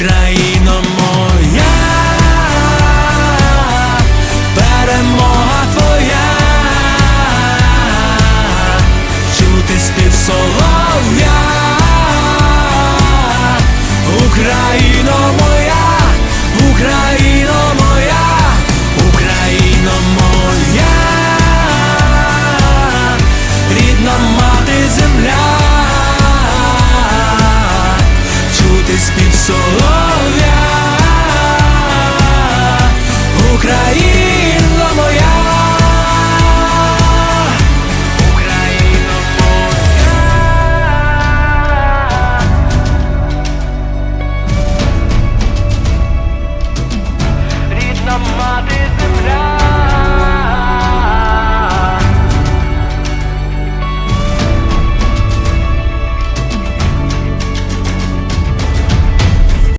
Україно моя, перемога твоя, чути спів солов'я, Україно моя, Україно моя, Україно моя, рідна мати земля. чути been so